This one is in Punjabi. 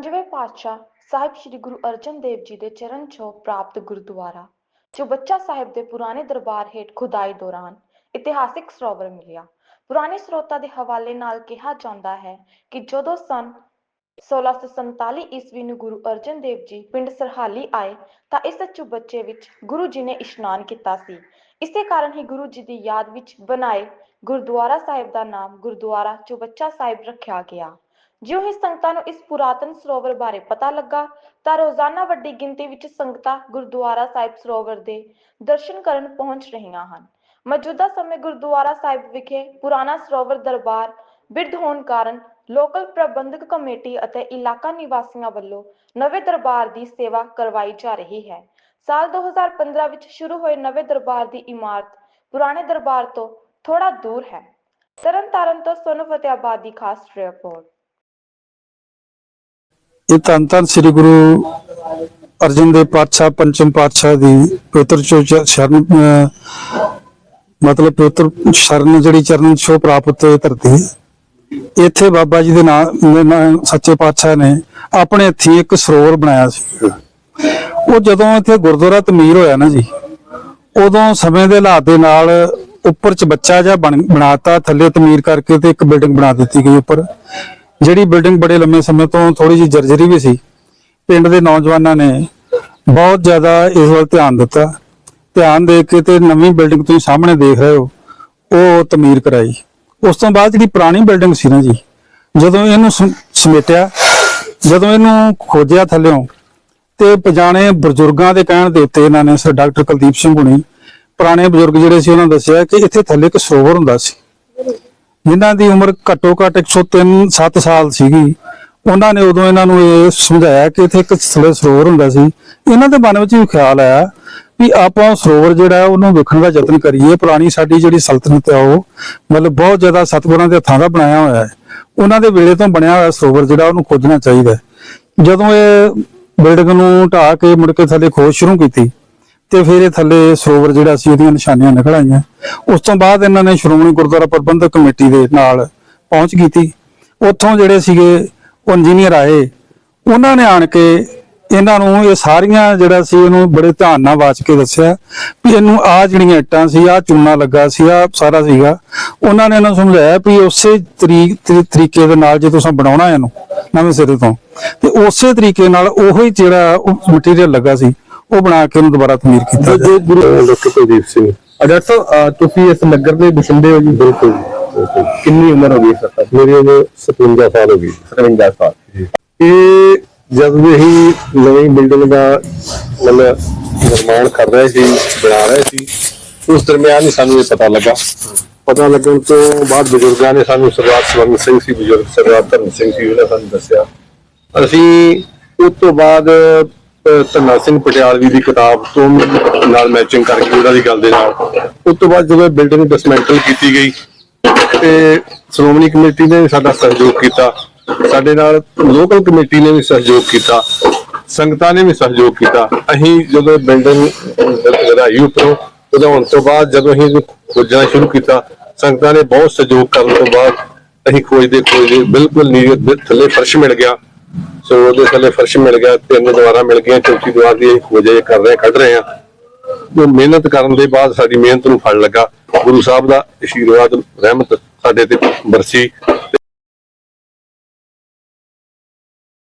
ਪੰਜਵੇਂ ਪਾਤਸ਼ਾਹ ਸਾਹਿਬ ਸ੍ਰੀ ਗੁਰੂ ਅਰਜਨ ਦੇਵ ਜੀ ਦੇ ਚਰਨ ਛੋਹ ਪ੍ਰਾਪਤ ਗੁਰਦੁਆਰਾ ਚੁਬੱਚਾ ਸਾਹਿਬ ਦੇ ਪੁਰਾਣੇ ਦਰਬਾਰ ਹੇਠ ਖੁਦਾਈ ਦੌਰਾਨ ਇਤਿਹਾਸਿਕ ਸਰੋਵਰ ਮਿਲਿਆ। ਪੁਰਾਣੇ ਸਰੋਤਾਂ ਦੇ ਹਵਾਲੇ ਨਾਲ ਕਿਹਾ ਜਾਂਦਾ ਹੈ ਕਿ ਜਦੋਂ ਸਨ 1647 ਈਸਵੀ ਨੂੰ ਗੁਰੂ ਅਰਜਨ ਦੇਵ ਜੀ ਪਿੰਡ ਸਰਹਾਲੀ ਆਏ, ਤਾਂ ਇਸ ਚੁਬੱਚੇ ਵਿੱਚ ਗੁਰੂ ਜੀ ਨੇ ਇਸ਼ਨਾਨ ਕੀਤਾ ਸੀ। ਇਸੇ ਕਾਰਨ ਹੀ ਗੁਰੂ ਜੀ ਦੀ ਯਾਦ ਵਿੱਚ ਬਣਾਏ ਗੁਰਦੁਆਰਾ ਸਾਹਿਬ ਦਾ ਨਾਮ ਗੁਰਦੁਆਰਾ ਚੁਬੱਚਾ ਸਾਹਿਬ ਰੱਖਿਆ ਗਿਆ। ਜਿਉਂ ਹੀ ਸੰਗਤਾਂ ਨੂੰ ਇਸ ਪੁਰਾਤਨ ਸਰੋਵਰ ਬਾਰੇ ਪਤਾ ਲੱਗਾ, ਤਾਂ ਰੋਜ਼ਾਨਾ ਵੱਡੀ ਗਿਣਤੀ ਵਿੱਚ ਸੰਗਤਾਂ ਗੁਰਦੁਆਰਾ ਸਾਹਿਬ ਸਰੋਵਰ ਦੇ ਦਰਸ਼ਨ ਕਰਨ ਪਹੁੰਚ ਰਹੀਆਂ ਹਨ। ਮੌਜੂਦਾ ਸਮੇਂ ਗੁਰਦੁਆਰਾ ਸਾਹਿਬ ਵਿਖੇ ਪੁਰਾਣਾ ਸਰੋਵਰ ਦਰਬਾਰ ਬਿਰਧ ਹੋਣ ਕਾਰਨ ਲੋਕਲ ਪ੍ਰਬੰਧਕ ਕਮੇਟੀ ਅਤੇ ਇਲਾਕਾ ਨਿਵਾਸੀਆਂ ਵੱਲੋਂ ਨਵੇਂ ਦਰਬਾਰ ਦੀ ਸੇਵਾ ਕਰਵਾਈ ਜਾ ਰਹੀ ਹੈ। ਸਾਲ 2015 ਵਿੱਚ ਸ਼ੁਰੂ ਹੋਏ ਨਵੇਂ ਦਰਬਾਰ ਦੀ ਇਮਾਰਤ ਪੁਰਾਣੇ ਦਰਬਾਰ ਤੋਂ ਥੋੜਾ ਦੂਰ ਹੈ। ਤਰਨਤਾਰਨ ਤੋਂ ਸੋਨੂ ਫਤਿਆਬਾਦ ਦੀ ਖਾਸ ਰਿਪੋਰਟ। ਇਹ ਧੰਨ ਧੰਨ ਸ੍ਰੀ ਗੁਰੂ ਅਰਜਨ ਦੇਵ ਪਾਤਸ਼ਾਹ, ਪੰਚਮ ਪਾਤਸ਼ਾਹ ਦੀ ਪਵਿੱਤਰ ਸ਼ਰਨ ਮਤਲਬ ਪਵਿੱਤਰ ਸ਼ਰਨ ਜਿਹੜੀ ਚਰਨ ਛੋਹ ਪ੍ਰਾਪਤ ਧਰਤੀ। ਇੱਥੇ ਬਾਬਾ ਜੀ ਦੇ ਨਾਮ ਸੱਚੇ ਪਾਤਸ਼ਾਹ ਨੇ ਆਪਣੇ ਹੱਥੀਂ ਇੱਕ ਸਰੋਵਰ ਬਣਾਇਆ ਸੀ। ਉਹ ਜਦੋਂ ਇੱਥੇ ਗੁਰਦੁਆਰਾ ਤਮੀਰ ਹੋਇਆ ਨਾ ਜੀ, ਉਦੋਂ ਸਮੇਂ ਦੇ ਹਾਲਾਤ ਦੇ ਨਾਲ ਉੱਪਰ ਚ ਬੱਚਾ ਜਿਹਾ ਬਣ ਬਣਾਤਾ, ਥੱਲੇ ਤਮੀਰ ਕਰਕੇ ਤੇ ਇੱਕ ਬਿਲਡਿੰਗ ਬਣਾ ਦਿੱਤੀ ਗਈ ਉੱਪਰ। ਜਿਹੜੀ ਬਿਲਡਿੰਗ ਬੜੇ ਲੰਮੇ ਸਮੇਂ ਤੋਂ ਥੋੜੀ ਜਿਹੀ ਜਰਜਰੀ ਵੀ ਸੀ, ਪਿੰਡ ਦੇ ਨੌਜਵਾਨਾਂ ਨੇ ਬਹੁਤ ਜ਼ਿਆਦਾ ਇਸ ਵੱਲ ਧਿਆਨ ਦਿੱਤਾ। ਧਿਆਨ ਦੇ ਕੇ ਤੇ ਨਵੀਂ ਬਿਲਡਿੰਗ ਤੁਸੀਂ ਸਾਹਮਣੇ ਦੇਖ ਰਹੇ ਹੋ, ਉਹ ਤਮੀਰ ਕਰਾਈ। ਉਸ ਤੋਂ ਬਾਅਦ ਜਿਹੜੀ ਪੁਰਾਣੀ ਬਿਲਡਿੰਗ ਸੀ ਨਾ ਜੀ, ਜਦੋਂ ਇਹਨੂੰ ਸਮੇਟਿਆ, ਜਦੋਂ ਇਹਨੂੰ ਖੋਜਿਆ ਥੱਲਿਓਂ, ਤੇ ਪਜਾਣੇ ਬਜ਼ੁਰਗਾਂ ਦੇ ਕਹਿਣ ਦੇ ਉੱਤੇ ਇਹਨਾਂ ਨੇ ਸਰ ਡਾਕਟਰ ਕੁਲਦੀਪ ਸਿੰਘ ਹੁਣੀ, ਪੁਰਾਣੇ ਬਜ਼ੁਰਗ ਜਿਹੜੇ ਸੀ ਉਹਨਾਂ ਨੇ ਦੱਸਿਆ ਕਿ ਇੱਥੇ ਥੱਲੇ ਇੱਕ ਸਰੋਵਰ ਹੁੰਦਾ ਸੀ। ਜਿਨ੍ਹਾਂ ਦੀ ਉਮਰ ਘੱਟੋ ਘੱਟ 103 7 ਸਾਲ ਸੀਗੀ, ਉਹਨਾਂ ਨੇ ਉਦੋਂ ਇਹਨਾਂ ਨੂੰ ਇਹ ਸਮਝਾਇਆ ਕਿ ਇੱਥੇ ਇੱਕ ਸਰੋਵਰ ਹੁੰਦਾ ਸੀ। ਇਹਨਾਂ ਦੇ ਮਨ ਵਿੱਚ ਵੀ ਖਿਆਲ ਆਇਆ ਵੀ ਆਪਾਂ ਸਰੋਵਰ ਜਿਹੜਾ ਉਹਨੂੰ ਵੇਖਣ ਦਾ ਯਤਨ ਕਰੀਏ। ਪੁਰਾਣੀ ਸਾਡੀ ਜਿਹੜੀ ਸਲਤਨਤ ਹੈ ਉਹ ਮਤਲਬ ਬਹੁਤ ਜ਼ਿਆਦਾ ਸਤਿਗੁਰਾਂ ਦੇ ਹੱਥਾਂ ਦਾ ਬਣਾਇਆ ਹੋਇਆ ਹੈ। ਉਹਨਾਂ ਦੇ ਵੇਲੇ ਤੋਂ ਬਣਿਆ ਹੋਇਆ ਸਰੋਵਰ ਜਿਹੜਾ ਉਹਨੂੰ ਖੋਜਣਾ ਚਾਹੀਦਾ ਜਦੋਂ ਇਹ ਬਿਲਡਿੰਗ ਨੂੰ ਢਾਹ ਕੇ ਮੁੜ ਕੇ ਥੱਲੇ ਖੋਜ ਸ਼ੁਰੂ ਕੀਤੀ ਤੇ ਫਿਰ ਇਹ ਥੱਲੇ ਸਰੋਵਰ ਜਿਹੜਾ ਸੀ ਉਹਦੀਆਂ ਨਿਸ਼ਾਨੀਆਂ ਨਿਕਲ ਆਈਆਂ। ਉਸ ਤੋਂ ਬਾਅਦ ਇਹਨਾਂ ਨੇ ਸ਼੍ਰੋਮਣੀ ਗੁਰਦੁਆਰਾ ਪ੍ਰਬੰਧਕ ਕਮੇਟੀ ਦੇ ਨਾਲ ਪਹੁੰਚ ਕੀਤੀ। ਉੱਥੋਂ ਜਿਹੜੇ ਸੀਗੇ ਉਹ ਇੰਜੀਨੀਅਰ ਆਏ। ਉਹਨਾਂ ਨੇ ਆਣ ਕੇ ਇਹਨਾਂ ਨੂੰ ਇਹ ਸਾਰੀਆਂ ਜਿਹੜਾ ਸੀ ਇਹਨੂੰ ਬੜੇ ਧਿਆਨ ਨਾਲ ਵਾਚ ਕੇ ਦੱਸਿਆ ਵੀ ਇਹਨੂੰ ਆ ਜਿਹੜੀਆਂ ਇੱਟਾਂ ਸੀ ਆ ਚੂਨਾ ਲੱਗਾ ਸੀ ਆ ਸਾਰਾ ਸੀਗਾ। ਉਹਨਾਂ ਨੇ ਇਹਨਾਂ ਸਮਝਾਇਆ ਵੀ ਉਸੇ ਤਰੀਕ ਤਰੀਕੇ ਦੇ ਨਾਲ ਜੇ ਤੁਸੀਂ ਬਣਾਉਣਾ ਇਹਨੂੰ ਨਵੇਂ ਸਿਰੇ ਤੋਂ। ਤੇ ਉਸੇ ਤਰੀਕੇ ਨਾਲ ਉਹੀ ਜਿਹੜਾ ਮਟੀਰੀਅਲ ਲੱਗਾ ਸੀ ਉਹ ਬਣਾ ਕੇ ਉਹਨੂੰ ਦੁਬਾਰਾ ਤਮੀਰ ਕੀਤਾ ਜੋ ਗੁਰੂ ਡਾਕਟਰ ਕੁਲਦੀਪ ਸਿੰਘ। ਅ, ਡਾਕਟਰ ਸਾਹਿਬ ਤੁਸੀਂ ਇਸ ਨਗਰ ਦੇ ਬਸਿੰਦੇ ਹੋ ਜੀ? ਬਿਲਕੁਲ ਬਿਲਕੁਲ। ਕਿੰਨੀ ਉਮਰ ਹੋ ਗਈ ਸਰ ਮੇਰੀ ਉਮਰ 57 ਸਾਲ ਹੋ ਗਈ। 57 ਸਾਲ। ਇਹ ਜਦ ਵੀ ਅਸੀਂ ਨਵੀਂ ਬਿਲਡਿੰਗ ਦਾ ਮਤਲਬ ਨਿਰਮਾਣ ਕਰ ਰਹੇ ਸੀ ਬਣਾ ਰਹੇ ਸੀ ਉਸ ਦਰਮਿਆਨ ਹੀ ਸਾਨੂੰ ਇਹ ਪਤਾ ਲੱਗਾ। ਪਤਾ ਲੱਗਣ ਤੋਂ ਬਾਅਦ ਬਜ਼ੁਰਗਾਂ ਨੇ ਸਾਨੂੰ ਸਰਦਾਰ ਸਵਰਨ ਸਿੰਘ ਸੀ ਬਜ਼ੁਰਗ ਸਰਦਾਰ ਧਰਮ ਸਿੰਘ ਸੀ ਉਹਨੇ ਸਾਨੂੰ ਦੱਸਿਆ। ਅਸੀਂ ਉਸ ਤੋਂ ਬਾਅਦ ਅਹ, ਧੰਨਾ ਸਿੰਘ ਪਟਿਆਲਵੀ ਦੀ ਕਿਤਾਬ ਤੋਂ ਨਾਲ ਮੈਚਿੰਗ ਕਰਕੇ ਉਹਨਾਂ ਦੀ ਗੱਲ ਦੇ ਨਾਲ। ਉਸ ਤੋਂ ਬਾਅਦ ਜਦੋਂ ਬਿਲਡਿੰਗ ਡਿਸਮੈਂਟਲ ਕੀਤੀ ਗਈ ਤੇ ਸ਼੍ਰੋਮਣੀ ਕਮੇਟੀ ਨੇ ਸਾਡਾ ਸਹਿਯੋਗ ਕੀਤਾ। ਸਾਡੇ ਨਾਲ ਲੋਕਲ ਕਮੇਟੀ ਨੇ ਵੀ ਸਹਿਯੋਗ ਕੀਤਾ। ਸੰਗਤਾਂ ਨੇ ਵੀ ਸਹਿਯੋਗ ਕੀਤਾ। ਅਸੀਂ ਜਦੋਂ ਬਿਲਡਿੰਗ ਵਧਾਈ ਉੱਪਰੋਂ ਵਧਾਉਣ ਤੋਂ ਬਾਅਦ ਜਦੋਂ ਅਸੀਂ ਖੋਜਣਾ ਸ਼ੁਰੂ ਕੀਤਾ, ਸੰਗਤਾਂ ਨੇ ਬਹੁਤ ਸਹਿਯੋਗ ਕਰਨ ਤੋਂ ਬਾਅਦ ਅਸੀਂ ਖੋਜਦੇ ਖੋਜਦੇ ਬਿਲਕੁਲ ਨੀਂਹ ਥੱਲੇ ਫਰਸ਼ ਮਿਲ ਗਿਆ। ਸੋ ਉਹਦੇ ਥੱਲੇ ਫਰਸ਼ ਮਿਲ ਗਿਆ, ਤਿੰਨ ਦੀਵਾਰਾਂ ਮਿਲ ਗਈਆਂ, ਚੌਥੀ ਦੁਆਰ ਦੀ ਅਸੀਂ ਖੋਜੇ ਕਰ ਰਹੇ ਕੱਢ ਰਹੇ ਆ ਉਹ ਮਿਹਨਤ ਕਰਨ ਦੇ ਬਾਅਦ ਸਾਡੀ ਮਿਹਨਤ ਨੂੰ ਫਲ ਲੱਗਾ। ਗੁਰੂ ਸਾਹਿਬ ਦਾ ਆਸ਼ੀਰਵਾਦ, ਰਹਿਮਤ ਸਾਡੇ ਤੇ ਬਰਸੀ।